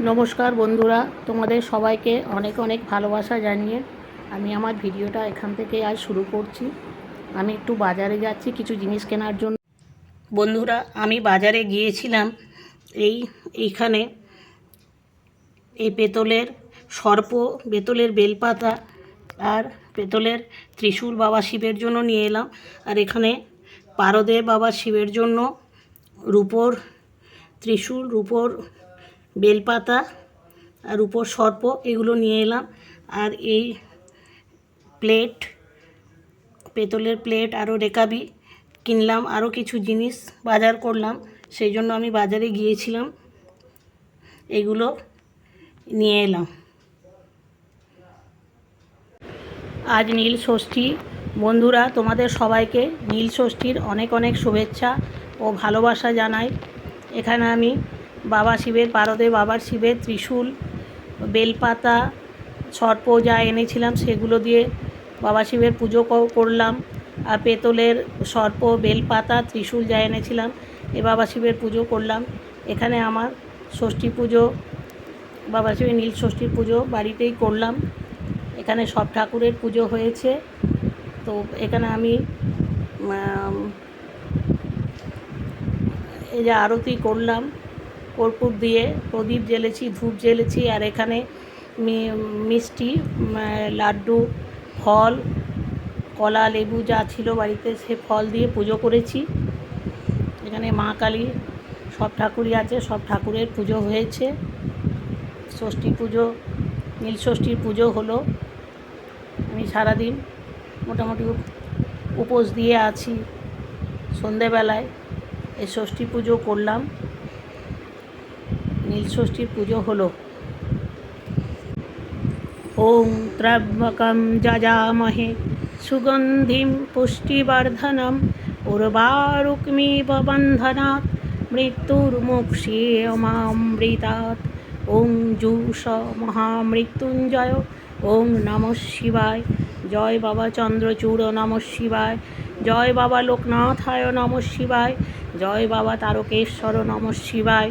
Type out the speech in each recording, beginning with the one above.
নমস্কার বন্ধুরা, তোমাদের সবাইকে অনেক অনেক ভালোবাসা জানিয়ে আমি আমার ভিডিওটা এখান থেকে আজ শুরু করছি। আমি একটু বাজারে যাচ্ছি, কিছু জিনিস কেনার জন্য। বন্ধুরা, আমি বাজারে গিয়েছিলাম, এই এইখানে এই পেতলের সর্প, পেতলের বেলপাতা আর পেতলের ত্রিশূল বাবা শিবের জন্য নিয়ে এলাম। আর এখানে পারদের বাবা শিবের জন্য রূপোর ত্রিশূল, রূপোর বেলপাতা আর উপর সর্প, এগুলো নিয়ে এলাম। আর এই প্লেট, পেতলের প্লেট, আরও রেকাবি কিনলাম, আরও কিছু জিনিস বাজার করলাম। সেই জন্য আমি বাজারে গিয়েছিলাম। এগুলো নিয়ে এলাম। আজ নীল ষষ্ঠী। বন্ধুরা, তোমাদের সবাইকে নীল ষষ্ঠীর অনেক অনেক শুভেচ্ছা ও ভালোবাসা জানাই। এখানে আমি বাবা শিবের, পারদে বাবার শিবের, ত্রিশূল, বেলপাতা সর্প যা এনেছিলাম, সেগুলো দিয়ে বাবা শিবের পুজো করলাম। আর পেতলের সর্প, বেলপাতা, ত্রিশূল যা এনেছিলাম, এ বাবা শিবের পুজো করলাম। এখানে আমার ষষ্ঠী পুজো, বাবা শিবের নীল ষষ্ঠীর পুজো বাড়িতেই করলাম। এখানে সব ঠাকুরের পুজো হয়েছে। তো এখানে আমি এই যে আরতি করলাম। কর্পূর দিয়ে প্রদীপ জ্বেলেছি, ধূপ জ্বেলেছি, আর এখানে মিষ্টি লাড্ডু, ফল, কলা, লেবু যা ছিল বাড়িতে সে ফল দিয়ে পুজো করেছি। এখানে মা কালী, সব ঠাকুরই আছে, সব ঠাকুরের পুজো হয়েছে। ষষ্ঠী পুজো, নীল ষষ্ঠীর পুজো হলো। আমি সারাদিন মোটামুটি উপোস দিয়ে আছি। সন্ধেবেলায় এই ষষ্ঠী পুজো করলাম। নীল ষষ্ঠীর পুজো হলো। ওং ত্র্যম্বকম যজামহে সুগন্ধিম পুষ্টিবর্ধনম উর্বারুক্মিব বন্ধনাৎ মৃত্যুর্মুক্ষীয়মামৃতাৎ ওং জুষ মহামৃত্যুঞ্জয়। ওং নমঃ শিবায়। জয় বাবা চন্দ্রচূড় নমঃ শিবায়। জয় বাবা লোকনাথায় নমঃ শিবায়। জয় বাবা তারকেশ্বর নমঃ শিবায়।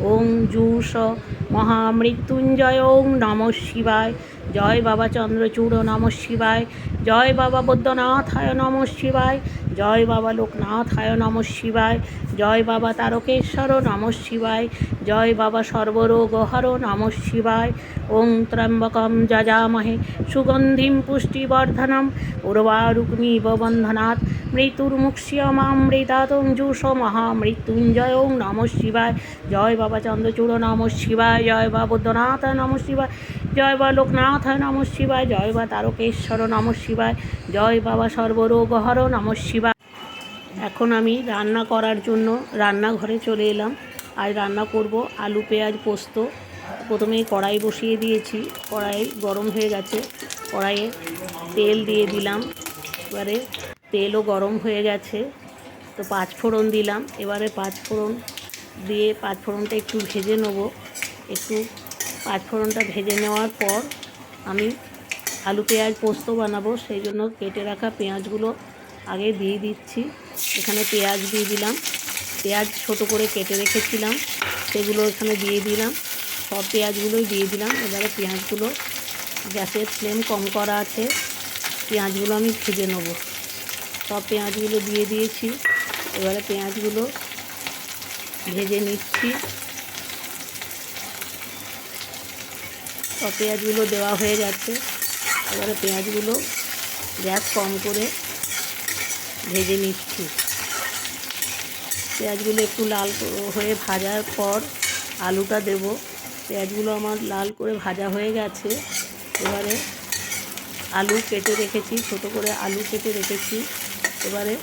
ওং জুষ মহামৃত্যুঞ্জয় ওং নমঃ শিবায়। জয় বাবা চন্দ্রচূড় নমঃ শিবায়। জয় বাবা বৈদ্যনাথায় নমঃ শিবায়। জয় বাবা লোকনাথায় নমঃ শিবায়। জয় বাবা তারকেশ্বর নমঃ শিবায়। জয় বাবা সর্বরোগহর নমঃ শিবায়। ওং ত্র্যম্বকম যজামহে সুগন্ধিম পুষ্টিবর্ধনম উর্বারুগ্মিব বন্ধনাৎ মৃত্যুর্মুক্ষিয়মামৃতাৎ ওং জুষ মহামৃত্যুঞ্জয় ওং নমঃ শিবায়। জয় বাবা চন্দ্রচূড় নমঃ শিবায়, জয় বা বৈদ্যনাথ নমঃ শিবায়, জয় বা লোকনাথ নমঃ শিবায়, জয় বা তারকেশ্বর নমঃ শিবায়, জয় বাবা সর্বরোগহর নমঃ শিবায়। এখন আমি রান্না করার জন্য রান্নাঘরে চলে এলাম। আজ রান্না করব আলু, পেঁয়াজ, পোস্ত। প্রথমেই কড়াই বসিয়ে দিয়েছি। কড়াই গরম হয়ে গেছে। কড়াইয়ে তেল দিয়ে দিলাম। এবারে তেলও গরম হয়ে গেছে। তো পাঁচ ফোড়ন দিলাম। এবারে পাঁচ ফোড়ন দিয়ে পাঁচ ফোড়নটা একটু ভেজে নেব। একটু পাঁচ ফোড়নটা ভেজে নেওয়ার পর আমি আলু পেঁয়াজ পোস্ত বানাবো, সেই জন্য কেটে রাখা পেঁয়াজগুলো আগে দিয়ে দিচ্ছি। এখানে পেঁয়াজ দিয়ে দিলাম। পেঁয়াজ ছোট করে কেটে রেখেছিলাম, সেগুলো এখানে দিয়ে দিলাম। সব পেঁয়াজগুলোই দিয়ে দিলাম। এবারে পেঁয়াজগুলো গ্যাসের ফ্লেম কম করা আছে, পেঁয়াজগুলো আমি ভেজে নেব। সব পেঁয়াজগুলো দিয়ে দিয়েছি। এবারে পেঁয়াজগুলো ভেজে নিচ্ছি। সব পেঁয়াজগুলো দেওয়া হয়ে যাচ্ছে এবারে পেঁয়াজগুলো গ্যাস কম করে ভেজে নিচ্ছি। পেঁয়াজগুলো একটু লাল হয়ে ভাজার পর আলুটা দেব। পেঁয়াজগুলো আমার লাল করে ভাজা হয়ে গেছে। এবারে আলু কেটে রেখেছি, ছোট করে আলু কেটে রেখেছি। এবারে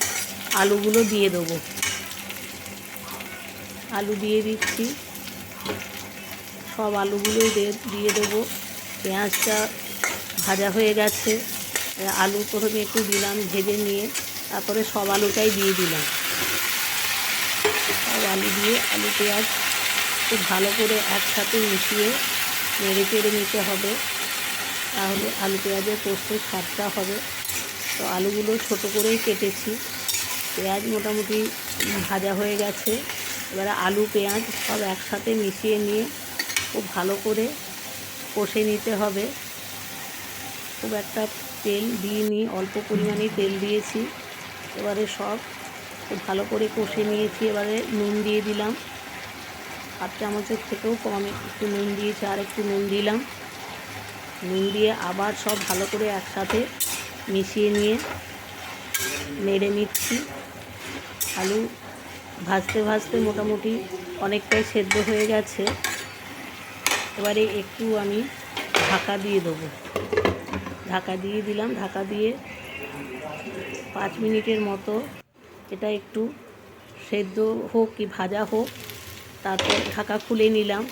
আলুগুলো দিয়ে দেবো। আলু দিয়ে দিচ্ছি। সব আলুগুলোই দিয়ে দেবো। পেঁয়াজটা ভাজা হয়ে গেছে। আলু প্রথমে একটু দিলাম, ভেজে নিয়ে তারপরে সব আলুটাই দিয়ে দিলাম। সব আলু দিয়ে আলু পেঁয়াজ খুব ভালো করে একসাথে মিশিয়ে নেড়ে চেড়ে নিতে হবে। তাহলে আলু পেঁয়াজের পোস্তের স্বাদটা হবে। তো আলুগুলো ছোট করেই কেটেছি। পেঁয়াজ মোটামুটি ভাজা হয়ে গেছে। এবারে আলু, পেঁয়াজ সব একসাথে মিশিয়ে নিয়ে খুব ভালো করে কষে নিতে হবে। খুব একটা তেল দিইনি, অল্প পরিমাণেই তেল দিয়েছি। এবারে সব খুব ভালো করে কষে নিয়েছি। এবারে নুন দিয়ে দিলাম। হাফ চামচের থেকেও কম একটু নুন দিয়েছি, আর একটু নুন দিলাম। নুন দিয়ে আবার সব ভালো করে একসাথে মিশিয়ে নিয়ে নেড়ে নিচ্ছি। আলু ভাজতে ভাজতে মোটামুটি অনেকটাই সেদ্ধ হয়ে গেছে। এবারে একটু আমি ঢাকা দিয়ে দেবো। ঢাকা দিয়ে দিলাম। ঢাকা দিয়ে পাঁচ মিনিটের মতো এটা একটু সেদ্ধ হোক কি ভাজা হোক, তারপর ঢাকা খুলে নিলাম।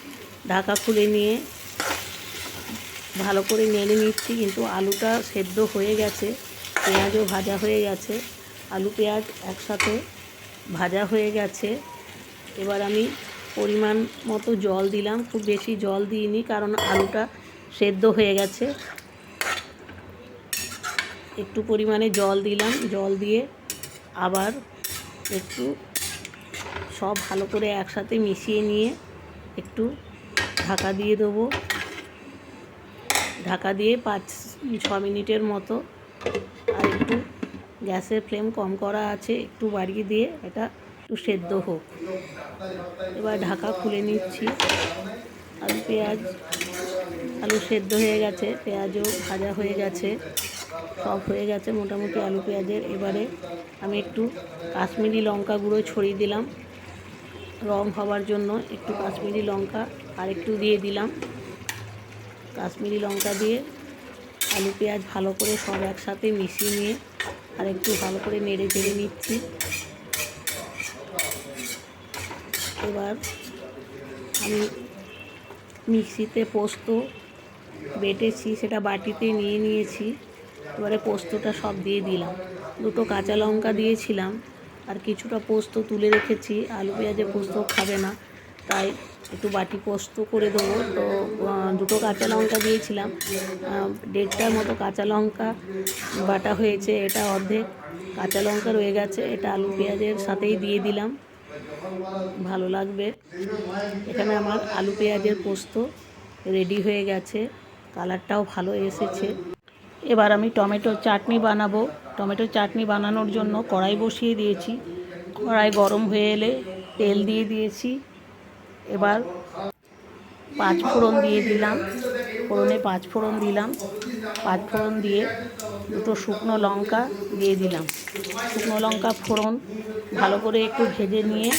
ঢাকা খুলে নিয়ে ভালো করে নেড়ে নিচ্ছি, কিন্তু আলুটা সেদ্ধ হয়ে গেছে, পেঁয়াজও ভাজা হয়ে গেছে। আলু, পেঁয়াজ একসাথে ভাজা হয়ে গেছে। এবার আমি পরিমাণ মতো জল দিলাম। খুব বেশি জল দিইনি কারণ আলুটা সেদ্ধ হয়ে গেছে। একটু পরিমাণে জল দিলাম। জল দিয়ে আবার একটু সব ভালো করে একসাথে মিশিয়ে নিয়ে একটু ঢাকা দিয়ে দেবো। ঢাকা দিয়ে পাঁচ, ছ মিনিটের মতো আর একটু গ্যাসের ফ্লেম কম করা আছে, একটু বাড়িয়ে দিয়ে এটা একটু সেদ্ধ হোক। এবার ঢাকা খুলে নিচ্ছি। আলু পেঁয়াজ, আলু সেদ্ধ হয়ে গেছে, পেঁয়াজও ভাজা হয়ে গেছে, সব হয়ে গেছে মোটামুটি আলু পেঁয়াজের। এবারে আমি একটু কাশ্মীরি লঙ্কা গুঁড়ো ছড়িয়ে দিলাম। রং হওয়ার জন্য একটু কাশ্মীরি লঙ্কা আর একটু দিয়ে দিলাম। কাশ্মীরি লঙ্কা দিয়ে আলু পেঁয়াজ ভালো করে সব একসাথে মিশিয়ে নিয়ে আর একটু ভালো করে নেড়ে চেড়ে নিচ্ছি। এবার আমি মিক্সিতে পোস্ত বেটেছি, সেটা বাটিতে নিয়ে নিয়েছি। এবারে পোস্তটা সব দিয়ে দিলাম। দুটো কাঁচা লঙ্কা দিয়েছিলাম, আর কিছুটা পোস্ত তুলে রেখেছি। আলু পেঁয়াজে পোস্ত খাবে না। তাই একটু বাটি পোস্ত করে দেবো। তো দুটো কাঁচা লঙ্কা দিয়েছিলাম। দেড়টার মতো কাঁচা লঙ্কা বাটা হয়েছে, এটা অর্ধেক। কাঁচা লঙ্কা রয়ে গেছে, এটা আলু পেঁয়াজের সাথেই দিয়ে দিলাম। ভালো লাগবে। এখানে আমার আলু পেঁয়াজের পোস্ত রেডি হয়ে গেছে। কালারটাও ভালো এসেছে। এবার আমি টমেটো চাটনি বানাবো। টমেটো চাটনি বানানোর জন্য কড়াই বসিয়ে দিয়েছি। কড়াই গরম হয়ে এলে তেল দিয়ে দিয়েছি। এবার পাঁচ ফোড়ন দিয়ে দিলাম। ফোড়নে পাঁচ ফোড়ন দিলাম। পাঁচ ফোড়ন দিয়ে দুটো শুকনো লঙ্কা দিয়ে দিলাম। শুকনো লঙ্কা ফোড়ন ভালো করে একটু ভেজে নিয়ে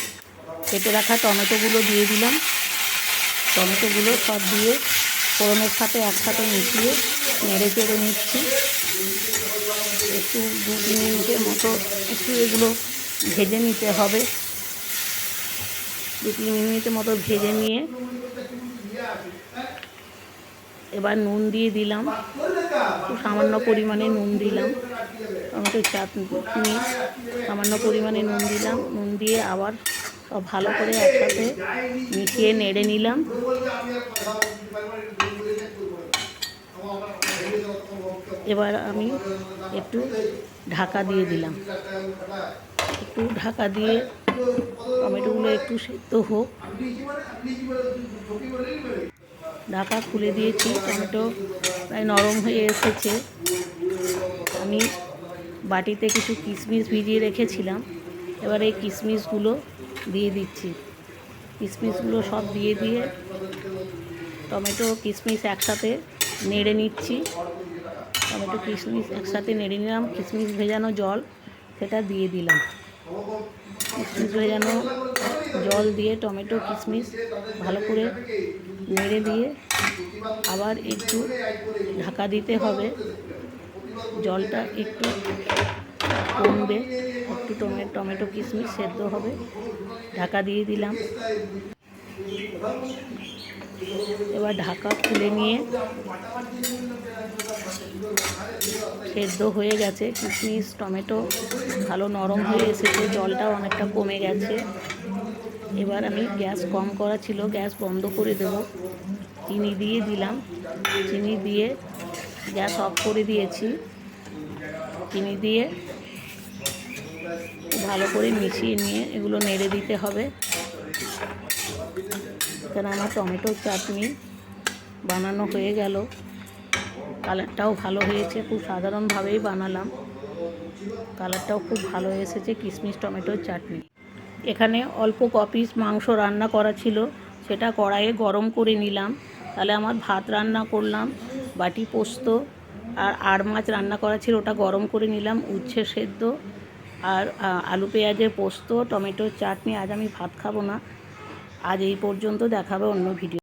কেটে রাখা টমেটোগুলো দিয়ে দিলাম। টমেটোগুলো সব দিয়ে ফোড়নের সাথে একসাথে মিশিয়ে নেড়ে চেড়ে নিচ্ছি। একটু দু তিন মিনিটের মতো একটু এগুলো ভেজে নিতে হবে। দু তিন মিনিটের মতো ভেজে নিয়ে এবার নুন দিয়ে দিলাম। খুব সামান্য পরিমাণে নুন দিলাম। টমেটো চাটনি, সামান্য পরিমাণে নুন দিলাম। নুন দিয়ে আবার সব ভালো করে একসাথে মিশিয়ে নেড়ে নিলাম। এবার আমি একটু ঢাকা দিয়ে দিলাম। একটু ঢাকা দিয়ে টমেটোগুলো একটু সেদ্ধ হোক। ঢাকা খুলে দিয়েছি, টমেটো প্রায় নরম হয়ে এসেছে। আমি বাটিতে কিছু কিশমিশ ভিজিয়ে রেখেছিলাম। এবার এই কিশমিশগুলো দিয়ে দিচ্ছি। কিশমিশগুলো সব দিয়ে দিয়ে টমেটো কিশমিশ একসাথে নেড়ে নিচ্ছি। টমেটো কিশমিশ একসাথে নেড়ে নিলাম। কিশমিশ ভেজানো জল, সেটা দিয়ে দিলাম। কিশমিশ ভেজানো জল দিয়ে টমেটো, কিশমিশ ভালো করে নেড়ে দিয়ে আবার একটু ঢাকা দিতে হবে। জলটা একটু কমবে। একটু টমেটো টমেটো, কিশমিশ সেদ্ধ হবে। ঢাকা দিয়ে দিলাম। এবার ঢাকা খুলে নিয়ে সেদ্ধ হয়ে গেছে, কিশমিশ, টমেটো, ভালো নরম হয়ে এসেছে, জলটাও অনেকটা কমে গেছে। এবার আমি গ্যাস কম করা ছিল, গ্যাস বন্ধ করে দেব। চিনি দিয়ে দিলাম। চিনি দিয়ে গ্যাস অফ করে দিয়েছি। চিনি দিয়ে ভালো করে মিশিয়ে নিয়ে এগুলো নেড়ে দিতে হবে। এখানে আমার টমেটোর চাটনি বানানো হয়ে গেল। কালারটাও ভালো হয়েছে, খুব সাধারণভাবেই বানালাম। কালারটাও খুব ভালো এসেছে, কিশমিশ, টমেটোর চাটনি। এখানে অল্প কপিস মাংস রান্না করা ছিল, সেটা কড়াইয়ে গরম করে নিলাম। তাহলে আমার ভাত রান্না করলাম, বাটি পোস্ত আর আর মাছ রান্না করা ছিল, ওটা গরম করে নিলাম, উচ্ছে সেদ্ধ আর আলু পেঁয়াজের পোস্ত, টমেটোর চাটনি। আজ আমি ভাত খাব না, আজ এই পর্যন্ত দেখাবে অন্য ভিডিও।